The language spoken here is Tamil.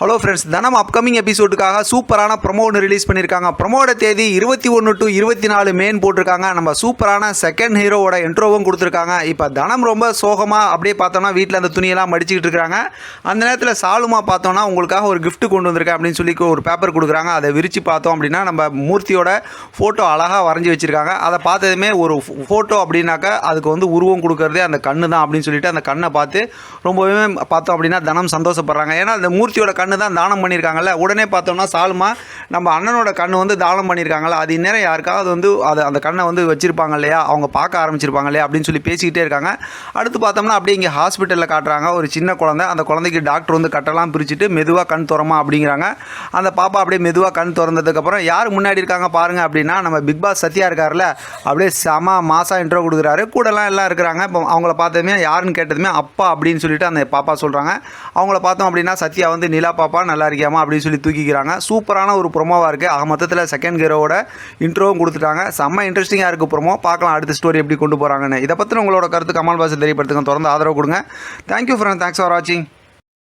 ஹலோ ஃப்ரெண்ட்ஸ் தனம் அப்கமிங் எபிசோடுக்காக சூப்பரான ப்ரொமோ ஒன்று ரிலீஸ் பண்ணியிருக்காங்க ப்ரொமோட தேதி இருபத்தி ஒன்று டு இருபத்தி நாலு மேன் போட்டிருக்காங்க நம்ம சூப்பரான செகண்ட் ஹீரோவோட இன்ட்ரோவும் கொடுத்துருக்காங்க இப்போ தனம் ரொம்ப சோகமாக அப்படியே பார்த்தோம்னா வீட்டில் அந்த துணியெல்லாம் மடிச்சுக்கிட்டு இருக்காங்க அந்த நேரத்தில் சாலுமா பார்த்தோம்னா உங்களுக்காக ஒரு கிஃப்ட் கொண்டு வந்திருக்கேன் அப்படின்னு சொல்லி ஒரு பேப்பர் கொடுக்குறாங்க அதை விரித்து பார்த்தோம் அப்படின்னா நம்ம மூர்த்தியோட ஃபோட்டோ அழகாக வரைஞ்சி வச்சுருக்காங்க அதை பார்த்ததுமே ஒரு ஃபோட்டோ அப்படின்னாக்கா அதுக்கு வந்து உருவம் கொடுக்கறதே அந்த கண்ணு தான் அப்படின்னு சொல்லிட்டு அந்த கண்ணை பார்த்து ரொம்பவே பார்த்தோம் அப்படின்னா தனம் சந்தோஷப்படுறாங்க ஏன்னா அந்த மூர்த்தியோட கண்ணு தான் தானம் பண்ணியிருக்காங்கல்ல. உடனே பார்த்தோம்னா சாலுமா நம்ம அண்ணனோட கண்ணு வந்து தானம் பண்ணியிருக்காங்கல்ல. அது இந்நேரம் யாருக்காவது வந்து அது அந்த கண்ணை வந்து வச்சுருப்பாங்க இல்லையா? அவங்க பார்க்க ஆரம்பிச்சிருப்பாங்க இல்லையா? அப்படின்னு சொல்லி பேசிக்கிட்டே இருக்காங்க. அடுத்து பார்த்தோம்னா அப்படியே இங்கே ஹாஸ்பிட்டலில் காட்டுறாங்க. ஒரு சின்ன குழந்தை. அந்த குழந்தைக்கு டாக்டர் வந்து கட்டெல்லாம் பிரிச்சுட்டு மெதுவாக கண் திறமா அப்படிங்கிறாங்க. அந்த பாப்பா அப்படியே மெதுவாக கண் திறந்ததுக்கப்புறம் யார் முன்னாடி இருக்காங்க பாருங்கள் அப்படின்னா நம்ம பிக் பாஸ் சத்யா இருக்கார்ல அப்படியே செம மாசா இன்ட்ரோ கொடுக்குறாரு. கூடலாம் எல்லாம் இருக்கிறாங்க. இப்போ அவங்கள பார்த்ததுமே யாருன்னு கேட்டதுமே அப்பா அப்படின்னு சொல்லிட்டு அந்த பாப்பா சொல்கிறாங்க அவங்கள பார்த்தோம் அப்படின்னா சத்யா வந்து நிலா பாப்பா நல்லா இருக்கியாமா அப்படின்னு சொல்லி தூக்கிக்கிறாங்க. சூப்பரான ஒரு ப்ரொமோவாக இருக்குது ஆக மொத்தத்தில் செகண்ட் ஹீரோவோட இன்ட்ரோவும் கொடுத்துட்டாங்க. செம்ம இன்ட்ரெஸ்டிங்காக இருக்குது ப்ரொமோ பார்க்கலாம் அடுத்த ஸ்டோரி எப்படி கொண்டு போகிறாங்கன்னு இதை பற்றி உங்களோட கருத்து கமல் பாஸ் தெரியப்படுத்துங்க. தொடர்ந்து ஆதரவு கொடுங்க. தேங்க்யூ ஃப்ரெண்ட் தேங்க்ஸ் ஃபார் வாட்சிங்